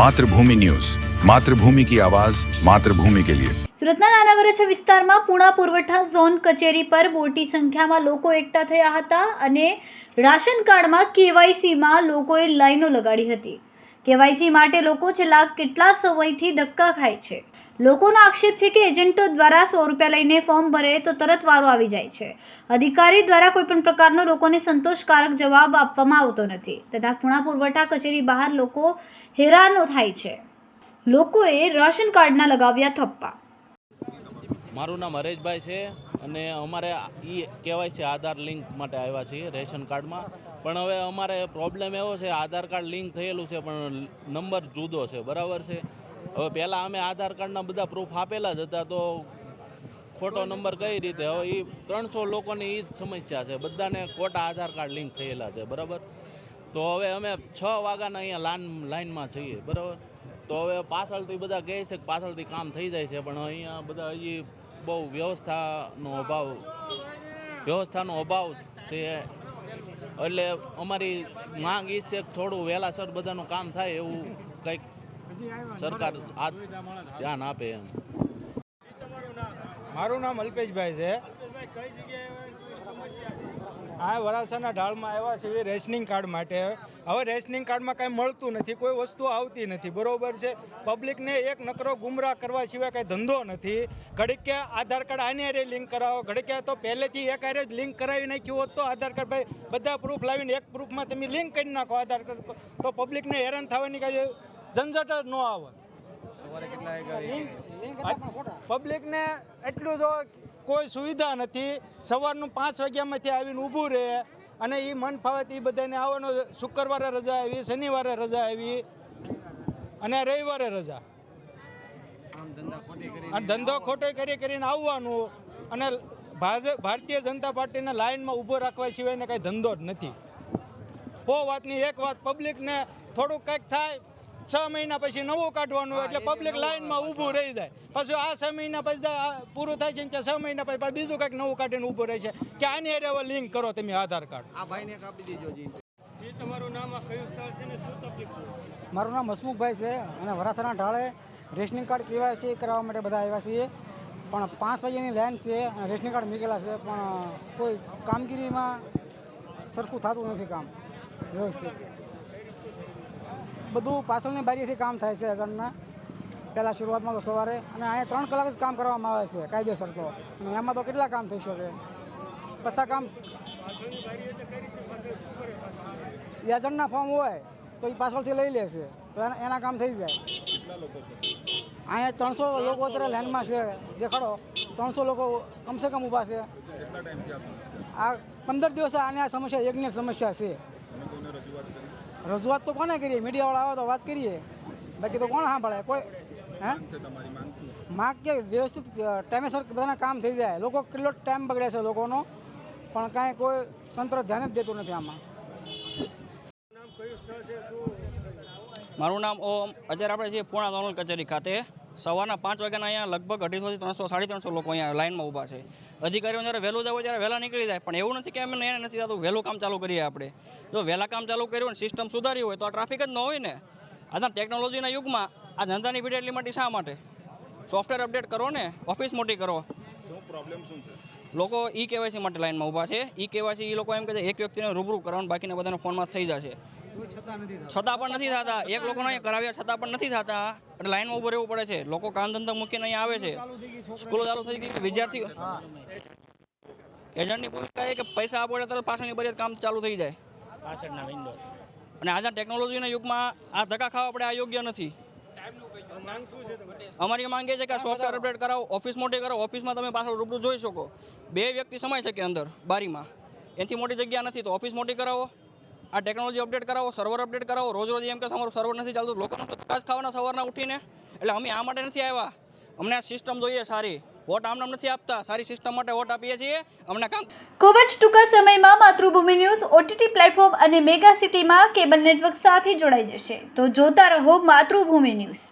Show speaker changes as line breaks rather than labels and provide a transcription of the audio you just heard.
Mathrubhumi news. Mathrubhumi કી આવાજ, માતૃભૂમિ કે લિયે.
સુરતના નાના વરછા વિસ્તારમાં પૂણા પુરવઠા ઝોન કચેરી પર મોટી સંખ્યામાં લોકો એકઠા થયા હતા અને રાશન કાર્ડમાં કેવાયસીમાં લોકોએ લાઈનો લગાડી હતી. કેવાયસી માટે લોકો છેલ્લા કેટલા સમયથી ધક્કા ખાય છે? લોકોનો આક્ષેપ છે કે એજન્ટો દ્વારા સો રૂપિયા લઈને ફોર્મ ભરે તો તરત વારો આવી જાય છે. અધિકારી દ્વારા કોઈપણ પ્રકારનો લોકોને સંતોષકારક જવાબ આપવામાં આવતો નથી. તથા ખૂણા પુરવઠા કચેરી બહાર લોકો હેરાનો થાય છે. લોકોએ રાશન કાર્ડના લગાવ્યા થપ્પા.
મારું નામ હરેશભાઈ છે અને અમારે એ કહેવાય છે આધાર લિંક માટે આવ્યા છીએ રેશન કાર્ડમાં. પણ હવે અમારે પ્રોબ્લેમ એવો છે, આધાર કાર્ડ લિંક થયેલું છે, પણ નંબર જુદો છે. બરાબર છે? હવે પહેલાં અમે આધાર કાર્ડના બધા પ્રૂફ આપેલા જ હતા, તો ખોટો નંબર કઈ રીતે? હવે એ ત્રણસો લોકોની એ જ સમસ્યા છે. બધાને ખોટા આધાર કાર્ડ લિંક થયેલા છે, બરાબર? તો હવે અમે છ વાગ્યાના અહીંયા લાઈન લાઈનમાં છીએ, બરાબર? તો હવે પાછળથી બધા કહે છે કે પાછળથી કામ થઈ જાય છે, પણ અહીંયા બધા હજી બહુ વ્યવસ્થાનો અભાવ વ્યવસ્થાનો અભાવ છે. એટલે અમારી માંગ એ છે કે થોડું વહેલાસર બધાનું કામ થાય એવું કંઈક સરકાર આ ધ્યાન આપે એમ.
મારું નામ અલ્પેશભાઈ છે. આ વરાછાના ઢાળમાં આવ્યા છે રેશનિંગ કાર્ડ માટે. હવે રેશનિંગ કાર્ડમાં કાંઈ મળતું નથી કોઈ વસ્તુ આવતી નથી. બરોબર છે? પબ્લિકને એક નકરો ગુમરાહ કરવા સિવાય કાંઈ ધંધો નથી. ઘડીક આધાર કાર્ડ આને હારે લિંક કરાવો ઘડીક તો પહેલેથી એક હારે જ લિંક કરાવી નાખ્યું હોત તો આધાર કાર્ડ ભાઈ બધા પ્રૂફ લાવીને એક પ્રૂફમાં તમે લિંક કરી નાખો આધાર કાર્ડ. તો પબ્લિકને હેરાન થવાની કાંઈ ઝંઝટ જ ન આવે? પબ્લિકને એટલું જો કોઈ સુવિધા નથી સવારનું પાંચ વાગ્યામાંથી આવીને ઊભું રહે અને એ મન ફાવે તે બધાને આવવાનો શુક્રવારે રજા આવી શનિવારે રજા આવી અને રવિવારે રજા. અને ધંધો ખોટો કરી કરીને આવવાનું અને ભારતીય જનતા પાર્ટીને લાઈનમાં ઊભો રાખવા સિવાયને કાંઈ ધંધો જ નથી. હો વાતની એક વાત પબ્લિકને થોડુંક કંઈક થાય છ મહિના પછી નવું કાઢવાનું એટલે પબ્લિક લાઇનમાં ઊભું રહી જાય. પછી આ છ મહિના પછી આ પૂરું થાય છે ને ત્યાં છ મહિના પછી બીજું કંઈક નવું કાઢીને ઊભું રહે છે. કે આની અરે હવે લિંક કરો તમે આધાર કાર્ડ.
મારું નામ હસમુખભાઈ છે અને વરાસાના ઢાળે રેશનિંગ કાર્ડ કેવાય છે કરાવવા માટે બધા આવ્યા છીએ. પણ પાંચ વાગ્યાની લાઇન છે અને રેશનિંગ કાર્ડ મૂકેલા છે પણ કોઈ કામગીરીમાં સરખું થતું નથી કામ. વ્યવસ્થિત. બધું પાછળની બારીથી કામ થાય છે અજાણના. પહેલાં શરૂઆતમાં તો સવારે અને અહીંયા ત્રણ કલાક જ કામ કરવામાં આવે છે કાયદેસર તો. અને એમાં તો કેટલા કામ થઈ શકે? પછા કામ એજન્ટના ફોર્મ હોય તો એ પાછળથી લઈ લે છે તો એના કામ થઈ જાય. અહીંયા ત્રણસો લોકો અત્યારે લાઇનમાં છે દેખાડો. ત્રણસો લોકો કમસે કમ ઊભા છે. આ પંદર દિવસ આની આ સમસ્યા એકની એક સમસ્યા છે. રજૂઆત તો કોને કરીએ? મીડિયાવાળા આવે તો વાત કરીએ. બાકી તો કોણ સાંભળે? કોઈ હે? માગ કે વ્યવસ્થિત ટાઈમેસર બધાના કામ થઈ જાય. લોકો કેટલો ટાઈમ બગડે છે લોકોનો? પણ કાંઈ કોઈ તંત્ર ધ્યાન જ દેતું નથી આમાં.
મારું નામ ઓમ. અત્યારે આપણે છીએ પૂણા ઝોનલ કચેરી ખાતે. સવારના પાંચ વાગ્યાના અહીંયા લગભગ અઢીસોથી ત્રણસો સાડી ત્રણસો લોકો અહીંયા લાઇનમાં ઊભા છે. અધિકારીઓ જ્યારે વહેલું જવું ત્યારે વહેલા નીકળી જાય. પણ એવું નથી કે અમે એને નથી થતું. વહેલું કામ ચાલુ કરીએ આપણે. જો વહેલા કામ ચાલુ કર્યું ને સિસ્ટમ સુધારી હોય તો આ ટ્રાફિક જ ન હોય ને. આજના ટેકનોલોજીના યુગમાં આ ધંધાની ભીડ એટલી માટે શા માટે? સોફ્ટવેર અપડેટ કરો ને. ઓફિસ મોટી કરો. લોકો ઈ કેવાયસી માટે લાઇનમાં ઊભા છે. ઈ કેવાયસી એ લોકો એમ કહે છે એક વ્યક્તિને રૂબરૂ કરવાનું બાકીના બધાને ફોનમાં થઈ જશે. છતાં પણ નથી થતા. એક લોકોને અહીંયા કરાવ્યા છતાં પણ નથી થતા. એટલે લાઈનમાં ઊભું રહેવું પડે છે. લોકો કામ ધંધા મૂકીને અહીંયા આવે છે. સ્કૂલો ચાલુ થઈ ગઈ વિદ્યાર્થી એજન્ટની ભૂમિકા એ કે પૈસા આપો એટલે તરત પાછળની બધી કામ ચાલુ થઈ જાય.
પાછળના વિન્ડો
અને આજના ટેકનોલોજીના યુગમાં આ ધક્કા ખાવા આપણે આ યોગ્ય નથી. અમારી માંગ એ છે કે સોફ્ટવેર અપડેટ કરાવો ઓફિસ મોટી કરાવો ઓફિસમાં તમે પાછળ રૂબરૂ જોઈ શકો. બે વ્યક્તિ સમાય શકે અંદર બારીમાં. એથી મોટી જગ્યા નથી તો ઓફિસ મોટી કરાવો. આ ટેકનોલોજી અપડેટ કરાવો સર્વર અપડેટ કરાવો. રોજ રોજ એમ કે અમારું સર્વર નથી ચાલતું. લોકોનો કાચ ખાવાના સવારના ઉઠીને. એટલે અમે આ માટે નથી આવ્યા. અમને આ સિસ્ટમ જોઈએ સારી. વોટ આમનામ નથી આપતા. સારી સિસ્ટમ માટે વોટ આપીએ છીએ. અમને કામ
ખૂબ જ ટૂંકા સમયમાં માતૃભૂમિ ન્યૂઝ ઓટીટી પ્લેટફોર્મ અને મેગા સિટીમાં કેબલ નેટવર્ક સાથે જોડાઈ જશે. તો જોતા રહો માતૃભૂમિ ન્યૂઝ.